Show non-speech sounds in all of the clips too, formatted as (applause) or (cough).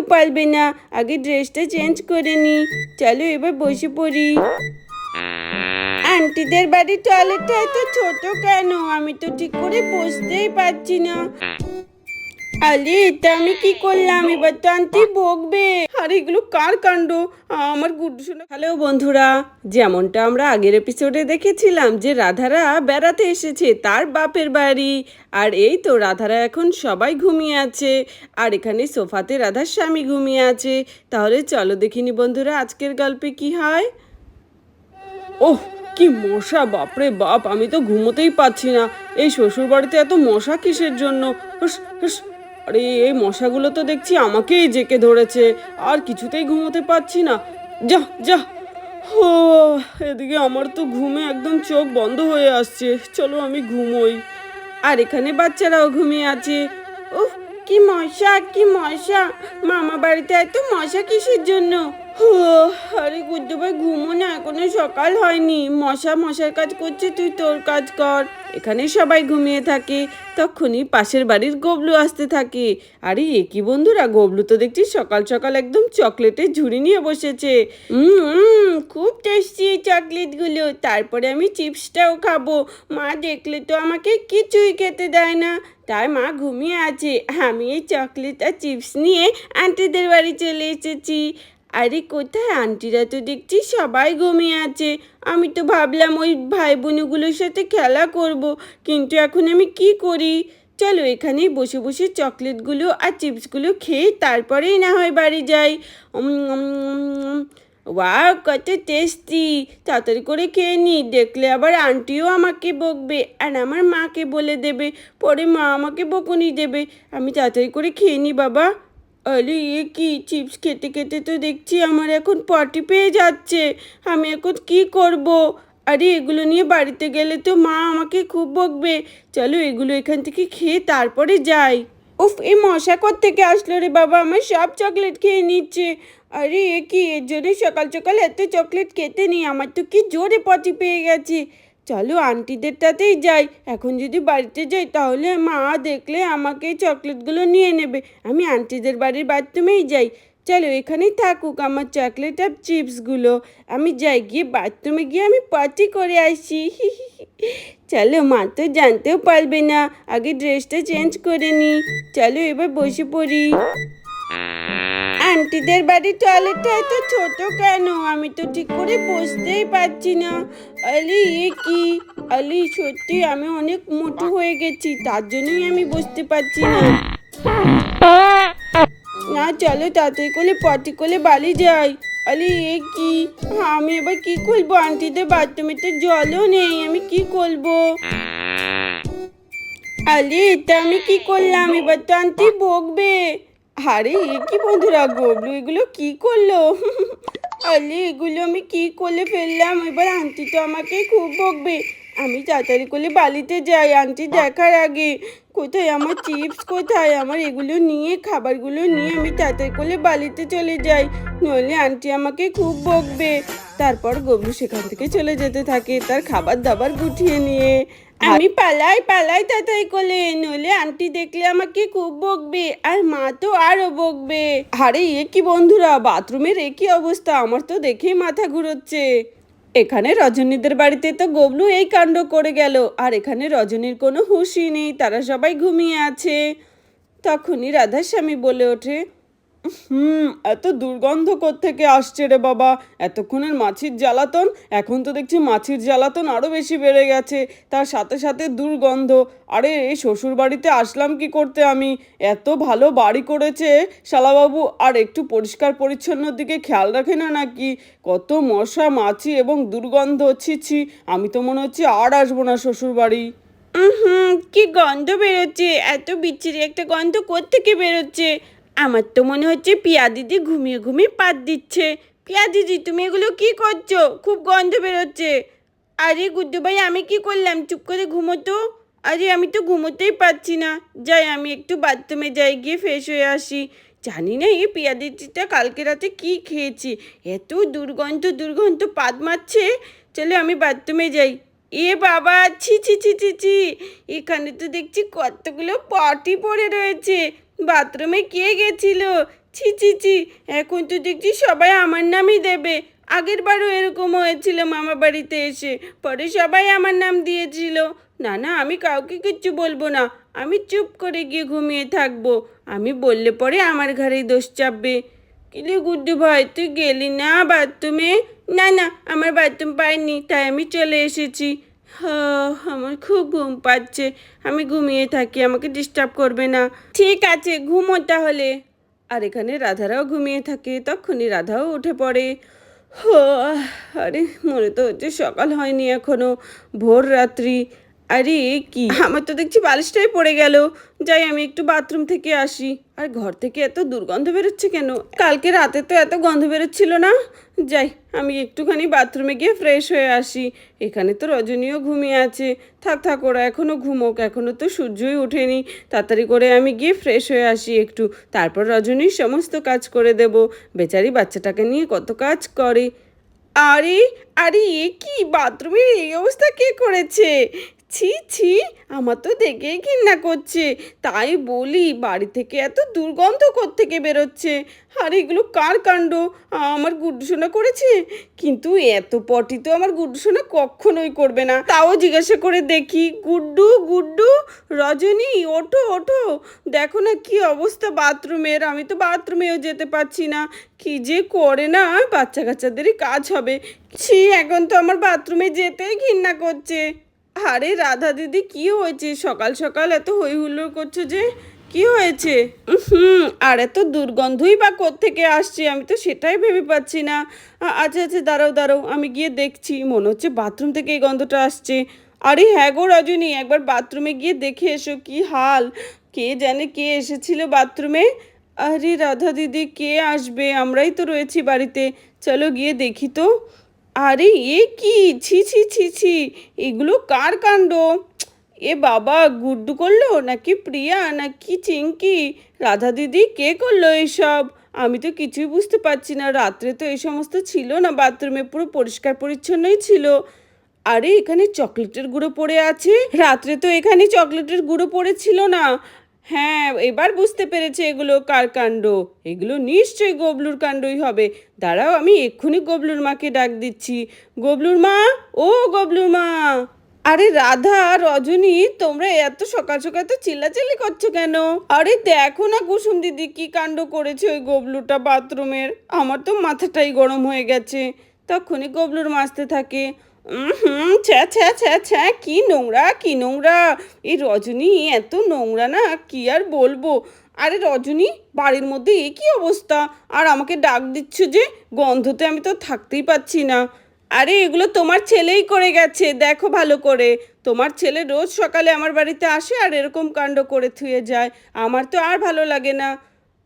পারবে না। আগে ড্রেসটা চেঞ্জ করে নি। চলো এবার বসে পড়ি। আন্টিদের বাড়ির টয়লেটটা এত ছোট কেন? আমি তো ঠিক করে বসতেই পারছি না। আরে এটা আমি কি করলাম? এবার তো আন্টি বকবে। আর এগুলো কার কাণ্ড? আমার গুড্ডু শোনা হ্যালো বন্ধুরা যেমনটা আমরা আগের এপিসোডে দেখেছিলাম যে রাধারা বেড়াতে এসেছে তার বাপের বাড়ি। আর এই তো রাধারা এখন সবাই ঘুমিয়ে আছে আর এখানে সোফাতে রাধার স্বামী ঘুমিয়ে আছে। তাহলে চলো দেখিনি বন্ধুরা আজকের গল্পে কি হয়? ওহ কি মশা বাপরে বাপ আমি তো ঘুমোতেই পাচ্ছি না। এই শ্বশুর বাড়িতে এত মশা কিসের জন্য? হুস, হুস। আরে, এই মশাগুলো তো দেখছি আমাকেই জেকে ধরেছে। আর কিছুতেই ঘুমোতে পারছি না। যা যা। ও এদিকে আমার তো ঘুমে একদম চোখ বন্ধ হয়ে আসছে। চলো আমি ঘুমোই। আর এখানে বাচ্চারাও ঘুমিয়ে আছে। উফ কি মশা কি মশা। মামা বাড়িতে এত মশা কিসের জন্য? আরে গুড্ডু ভাই, ঘুমো না, এখনও সকাল হয়নি। মশা মশার কাজ করছে, তুই তোর কাজ কর। এখানে সবাই ঘুমিয়ে থাকে, তখনই পাশের বাড়ির গবলু আসতে থাকে। আরে, এ কি বন্ধুরা, গবলু তো দেখছি সকাল সকাল একদম চকলেটের ঝুড়ি নিয়ে বসেছে। খুব টেস্টি এই চকলেটগুলো। তারপরে আমি চিপসটাও খাব। মা দেখলে তো আমাকে কিছুই খেতে দেয় না। তাই মা ঘুমিয়ে আছে। আমি এই চকলেট আর চিপস নিয়ে আন্টিদের বাড়ি চলে এসেছি। আরে কোথায়? আন্টিরা তো দেখছি সবাই ঘুমিয়ে আছে। আমি তো ভাবলাম ওই ভাই বোনগুলোর সাথে খেলা করব, কিন্তু এখন আমি কি করি? চলো এখানেই বসে বসে চকলেটগুলো আর চিপসগুলো খেয়ে তারপরেই না হয় বাড়ি যাই। ওয়াও, কত টেস্টি তাড়াতাড়ি করে খেয়ে নি, দেখলে আবার আন্টিও আমাকে বকবে আর আমার মাকে বলে দেবে। পরে মা আমাকে বকুনি দেবে। আমি তাড়াতাড়ি করে খেয়ে নি, বাবা। আরে এ কি? চিপস খেতে খেতে তো দেখছি আমার এখন পটি পেয়ে যাচ্ছে। আমি এখন কি করব? আরে এগুলো নিয়ে বাড়িতে গেলে তো মা আমাকে খুব বকবে। চলো এগুলো এখান থেকে খেয়ে তারপরে যাই। উফ, এই মশা থেকে আসলো রে বাবা? আমার সব চকলেট খেয়ে নিচ্ছে। আরে এ কি? এর জন্য সকাল সকাল এত চকলেট খেতে নেই। আমার তো কি জোরে পটি পেয়ে গেছে। চলো আন্টিদেরটাতেই যাই। এখন যদি বাড়িতে যাই, তাহলে মা দেখলে আমাকে চকলেটগুলো নিয়ে নেবে। আমি আন্টিদের বাড়ির বাথরুমেই যাই। চলো এখানেই থাকুক আমার চকলেট আর চিপসগুলো। আমি যাই গিয়ে বাথরুমে গিয়ে আমি পার্টি করে আসি। (laughs) চলো মা তো জানতেও পারবে না। আগে ড্রেসটা চেঞ্জ করে নি। চলো এবার বসে পড়ি। আন্টিদের বাড়ির টয়লেটটা এত ছোট কেন? আমি তো ঠিক করে বসতেই পারছি না। আলি, এ কি? আলি, সত্যি আমি অনেক মোটু হয়ে গেছি, তার জন্যই আমি বসতে পারছি না। না, চলো তাড়াতাড়ি করে পটি করে বালি যাই। আলি, এ কি? আমি এবার কি করব আন্টিদের বাথরুমে তো জলও নেই, আমি কি করব? আরে এটা আমি কি করলাম? এবার তো আন্টি বকবে। আরে, এ কি বন্ধুরা গবলু এগুলো কি করল? আরে, এগুলো আমি কি করে ফেললাম? এবার আন্টি তো আমাকে খুব বকবে। আমি তাড়াতাড়ি করে বালিতে যাই। আন্টি দেখার আগে কোথায়? আমার চিপস কোথায়? আমার এগুলো নিয়ে খাবারগুলো নিয়ে আমি তাড়াতাড়ি করে বালিতে চলে যাই। নইলে আন্টি আমাকে খুব বকবে। তারপর গবলু সেখান থেকে চলে যেতে থাকে তার খাবার দাবার গুটিয়ে নিয়ে। আমি পালাই পালাই তাড়াতাড়ি করলে নইলে আন্টি দেখলে আমাকে খুব বকবে আর মা তো আরও বকবে। আরে এ কি বন্ধুরা? বাথরুমের এ কি অবস্থা? আমার তো দেখেই মাথা ঘুরোচ্ছে। এখানে রজনীদের বাড়িতে তো গবলু এই কাণ্ড করে গেল, আর এখানে রজনীর কোনো হুশই নেই, তারা সবাই ঘুমিয়ে আছে। তখনই রাধাস্বামী বলে ওঠে হুম, এত দুর্গন্ধ থেকে আসছে রে বাবা? এতক্ষণের মাছির জ্বালাতন, এখন তো দেখছি মাছির জ্বালাতন আরও বেশি বেড়ে গেছে। তার সাথে সাথে দুর্গন্ধ। আরে, এই শ্বশুর বাড়িতে আসলাম কি করতে আমি? এত ভালো বাড়ি করেছে শালাবাবু। আর একটু পরিষ্কার পরিচ্ছন্নর দিকে খেয়াল রাখে না নাকি? কত মশা, মাছি এবং দুর্গন্ধ, ছি ছি। আমি তো মনে হচ্ছে আর আসব না শ্বশুর বাড়ি হুম, কি গন্ধ বেরোচ্ছে? এত বিচ্ছিরি একটা গন্ধ কোত্থেকে বেরোচ্ছে? আমার তো মনে হচ্ছে পিয়া দিদি ঘুমিয়ে ঘুমিয়ে পাত দিচ্ছে। পিয়া দিদি, তুমি এগুলো কি করছ? খুব গন্ধ বেরোচ্ছে। আরে গুড্ডু ভাই, আমি কি করলাম? চুপ করে ঘুমোতো? আরে আমি তো ঘুমোতেই পারছি না। যাই, আমি একটু বাথরুমে যাই, গিয়ে ফ্রেশ হয়ে আসি। জানি না এই পিয়া দিদিটা কালকে রাতে কি খেয়েছি। এত দুর্গন্ধ দুর্গন্ধ পাত মারছে। চলো আমি বাথরুমে যাই। এ বাবা, ছি ছি ছি ছি ছি। এখানে তো দেখছি কতগুলো পটি পড়ে রয়েছে। বাথরুমে কে গেছিল? ছি ছি ছি, এখন তো দেখছি সবাই আমার নামই দেবে। আগের বারও এরকম হয়েছিল মামা বাড়িতে এসে। পরে সবাই আমার নাম দিয়েছিল। না না, আমি কাউকে কিচ্ছু বলব না। আমি চুপ করে গিয়ে ঘুমিয়ে থাকব। আমি বললে পরে আমার ঘরেই দোষ চাপবে। কিলে গুড্ডু ভাই, তুই গেলি না বাথরুমে? না না, আমার বাথরুম পাইনি, তাই আমি চলে এসেছি। আমার খুব ঘুম পাচ্ছে। আমি ঘুমিয়ে থাকি আমাকে ডিস্টার্ব করবে না। ঠিক আছে ঘুমো তাহলে। আর এখানে রাধারাও ঘুমিয়ে থাকে তখনই রাধাও উঠে পড়ে। হো, আরে মনে তো হচ্ছে সকাল হয়নি এখনও ভোর রাত্রি। আরে কি? আমার তো দেখছি বালিশটাই পড়ে গেল। যাই, আমি একটু বাথরুম থেকে আসি। আর ঘর থেকে এত দুর্গন্ধ বেরোচ্ছে কেন? কালকে রাতে তো এত গন্ধ বেরোচ্ছিল না? যাই, আমি একটুখানি বাথরুমে গিয়ে ফ্রেশ হয়ে আসি। এখানে তো রজনীও ঘুমিয়ে আছে। থাক থাক, ওরা এখনও ঘুমোক। এখনও তো সূর্যই ওঠেনি। তাড়াতাড়ি করে আমি গিয়ে ফ্রেশ হয়ে আসি একটু। তারপর রজনীর সমস্ত কাজ করে দেব। বেচারি বাচ্চাটাকে নিয়ে কত কাজ করে। আরে আরে, এ কি? বাথরুমের এই অবস্থা কে করেছে? ছি ছি, আমার তো দেখেই ঘৃণা করছে। তাই বলি, বাড়ি থেকে এত দুর্গন্ধ থেকে বেরোচ্ছে? আর এগুলো কার কাণ্ড? আমার গুড্ডুসোনা করেছে? কিন্তু এত পটি তো আমার গুড্ডুসোনা কখনোই করবে না। তাও জিজ্ঞাসা করে দেখি, গুড্ডু গুড্ডু, রজনী, ওঠো ওঠো। দেখো না কি অবস্থা বাথরুমের, আমি তো বাথরুমেও যেতে পারছি না। কি যে করে না বাচ্চা কাচ্চাদেরই কাজ হবে। ছি, এখন তো আমার বাথরুমে যেতেই ঘৃণা করছে। আরে রাধা দিদি, কি হয়েছে? সকাল সকাল এত হই হুল্লোড় করছ যে, কি হয়েছে? হুম আর এত দুর্গন্ধই বা থেকে আসছে? আমি তো সেটাই ভেবে পাচ্ছি না। আচ্ছা আচ্ছা দাঁড়াও দাঁড়াও, আমি গিয়ে দেখছি। মনে হচ্ছে বাথরুম থেকে এই গন্ধটা আসছে। আরে হ্যাঁ গো রজনী, একবার বাথরুমে গিয়ে দেখে এসো কি হাল। কে জানে কে এসেছিল বাথরুমে? আরে রাধা দিদি, কে আসবে? আমরাই তো রয়েছি বাড়িতে। চলো গিয়ে দেখি তো। আরে এ কি? ছি ছি ছি ছি। এগুলো কার কাণ্ড? এ বাবা, গুড্ডু করল নাকি প্রিয়া নাকি চিঙ্কি? রাধা দিদি, কে করল এইসব আমি তো কিছুই বুঝতে পারছি না। রাত্রে তো এই সমস্ত ছিল না, বাথরুমে পুরো পরিষ্কার পরিচ্ছন্নই ছিল। আরে এখানে চকলেটের গুঁড়ো পড়ে আছে? রাত্রে তো এখানে চকলেটের গুঁড়ো পড়েছিল না। হ্যাঁ এবার বুঝতে পেরেছে এগুলো কার কাণ্ড। এগুলো নিশ্চয়ই গবলুর কাণ্ডই হবে। দাঁড়াও, আমি এক্ষুনি গবলুর মাকে ডাক দিচ্ছি। গবলুর মা? ও গবলুর মা! আরে রাধা, রজনী, তোমরা এত সকাল সকাল তো চিল্লাচিল্লি করছ কেন? আরে দেখো না কুসুম দিদি কি কাণ্ড করেছে ওই গবলুটা বাথরুমের। আমার তো মাথাটাই গরম হয়ে গেছে। তখনই গবলুর মাসতে থাকে। হুম ছ্যা ছ্যা ছ্যা ছ্যা কি নোংরা কি নোংরা। এই রজনী, এত নোংরা না, কি আর বলব? আরে রজনী, বাড়ির মধ্যে এ কি অবস্থা? আর আমাকে ডাক দিচ্ছ যে, গন্ধতে আমি তো থাকতেই পাচ্ছি না। আরে এগুলো তোমার ছেলেই করে গেছে, দেখো ভালো করে। তোমার ছেলে রোজ সকালে আমার বাড়িতে আসে আর এরকম কাণ্ড করে থুয়ে যায়। আমার তো আর ভালো লাগে না।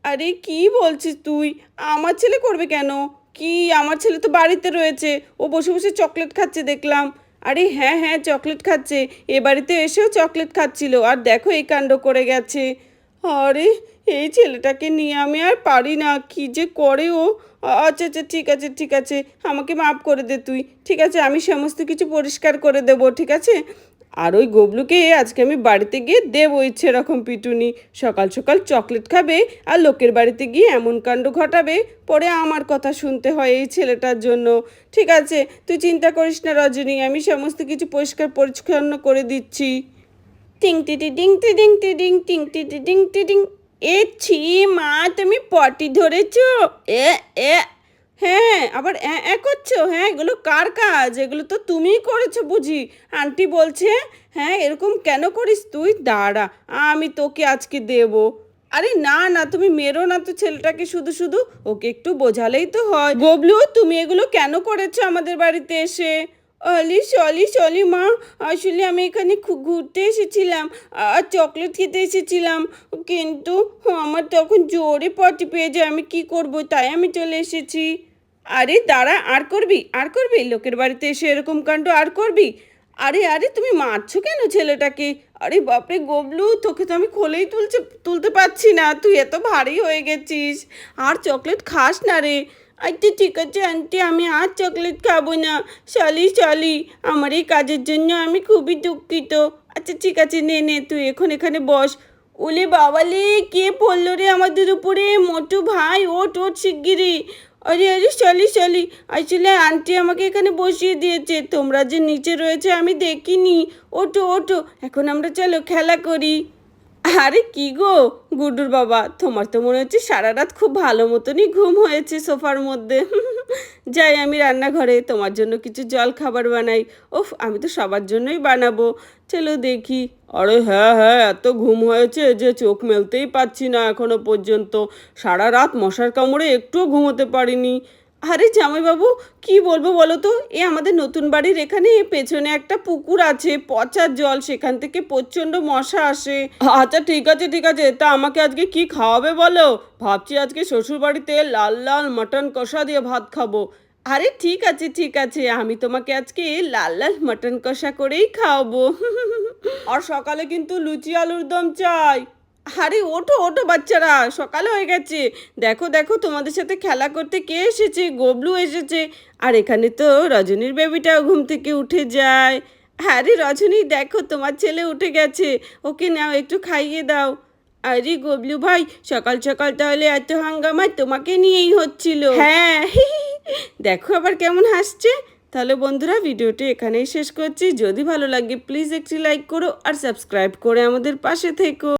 আরে কি বলছিস তুই? আমার ছেলে করবে কেন? কি? আমার ছেলে তো বাড়িতে রয়েছে। ও বসে বসে চকলেট খাচ্ছে দেখলাম। আরে হ্যাঁ হ্যাঁ চকলেট খাচ্ছে। এ বাড়িতে এসেও চকলেট খাচ্ছিল। আর দেখো এই কাণ্ড করে গেছে। আরে, এই ছেলেটাকে নিয়ে আমি আর পারি না। কি যে করে ও? আচ্ছা আচ্ছা ঠিক আছে ঠিক আছে। আমাকে মাফ করে দে তুই। ঠিক আছে, আমি সমস্ত কিছু পরিষ্কার করে দেবো, ঠিক আছে? আর ওই গবলুকে আজকে আমি বাড়িতে গিয়ে দেবো ইচ্ছে এরকম পিটুনি সকাল সকাল চকলেট খাবে আর লোকের বাড়িতে গিয়ে এমন কাণ্ড ঘটাবে পরে আমার কথা শুনতে হয় এই ছেলেটার জন্য ঠিক আছে তুই চিন্তা করিস না রজনী আমি সমস্ত কিছু পরিষ্কার পরিচ্ছন্ন করে দিচ্ছি টিং টিটি ডিং টি ডিং টি ডিং টিং টিটি ডিং টি ডিং এ ছি মা তুমি পটি ধরেছো এ এ হ্যাঁ আবার এ করছ? হ্যাঁ এগুলো কার কাজ? এগুলো তো তুমিই করেছ বুঝি। আন্টি বলছে হ্যাঁ এরকম কেন করিস তুই? দাঁড়া, আমি তোকে আজকে দেবো। আরে না না, তুমি মেরো না তো ছেলেটাকে শুধু শুধু। ওকে একটু বোঝালেই তো হয়। গবলু তুমি এগুলো কেন করেছ আমাদের বাড়িতে এসে? অলি, সলি সলি মা, আসলে আমি এখানে ঘুরতে এসেছিলাম আর চকলেট খেতে এসেছিলাম। কিন্তু আমার তখন জোরে পটি পেয়ে যায়, আমি কি করব? তাই আমি চলে এসেছি। আরে দাঁড়া, আর করবি? আর করবি? লোকের বাড়িতে এসে এরকম কাণ্ড আর করবি? আরে আরে, তুমি মারছো কেন ছেলেটাকে? আরে বাপরে গবলু, তোকে তো আমি খোলেই তুলছে, তুলতে পারছি না। তুই এত ভারী হয়ে গেছিস। আর চকলেট খাস না রে। আচ্ছা ঠিক আছে, আন্টি, আমি আর চকলেট খাব না। চলি চলি। আমার এই কাজের জন্য আমি খুবই দুঃখিত। আচ্ছা ঠিক আছে, নে নে, তুই এখন এখানে বস। ওলে বাবালে, কে পড়ল রে আমাদের উপরে? মোটু ভাই ওট ওট শিগগিরি আরে আরে চলি চলি আসলে আন্টি আমাকে এখানে বসিয়ে দিয়েছে। তোমরা যে নিচে রয়েছে আমি দেখিনি। ওঠো ওঠো, এখন আমরা চলো খেলা করি। আরে কি গো? গুডুর বাবা, তোমার তো মনে হচ্ছে সারা রাত খুব ভালো মতনই ঘুম হয়েছে সোফার মধ্যে। (laughs) যাই, আমি রান্নাঘরে, তোমার জন্য কিছু জল খাবার বানাই। ওফ, আমি তো সবার জন্যই বানাবো। চলো দেখি। আরে হ্যাঁ হ্যাঁ এত ঘুম হয়েছে যে চোখ মেলতেই পাচ্ছি না এখনও পর্যন্ত। সারা রাত মশার কামড়ে একটুও ঘুমোতে পারিনি। আরে জামাইবাবু, কি বলব বলো তো? এ আমাদের নতুন বাড়ির এখানে পেছনে একটা পুকুর আছে, পচা জল, সেখান থেকে প্রচণ্ড মশা আসে। আচ্ছা ঠিক আছে ঠিক আছে, তা আমাকে আজকে কি খাওয়াবে বলো? ভাবছি আজকে শ্বশুর বাড়িতে লাল লাল মাটন কষা দিয়ে ভাত খাব। আরে ঠিক আছে ঠিক আছে, আমি তোমাকে আজকে লাল লাল মাটন কষা করেই খাওয়াবো। (laughs) আর সকালে কিন্তু লুচি, আলুর দম চাই। আরে ওঠো ওঠো বাচ্চারা সকাল হয়ে গেছে। দেখো দেখো তোমাদের সাথে খেলা করতে কে এসেছে? গবলু এসেছে। আর এখানে তো রজনীর বেবিটাও ঘুম থেকে উঠে যায়। আরে রজনী দেখো তোমার ছেলে উঠে গেছে। ওকে নাও একটু খাইয়ে দাও। আরে গবলু ভাই সকাল সকাল তাহলে এত হাঙ্গামা তোমাকে নিয়েই হচ্ছিল। হ্যাঁ। (laughs) দেখো আবার কেমন হাসছে। তাহলে বন্ধুরা ভিডিওটি এখানেই শেষ করছি। যদি ভালো লাগে প্লিজ একটি লাইক করো আর সাবস্ক্রাইব করে আমাদের পাশে থেকো।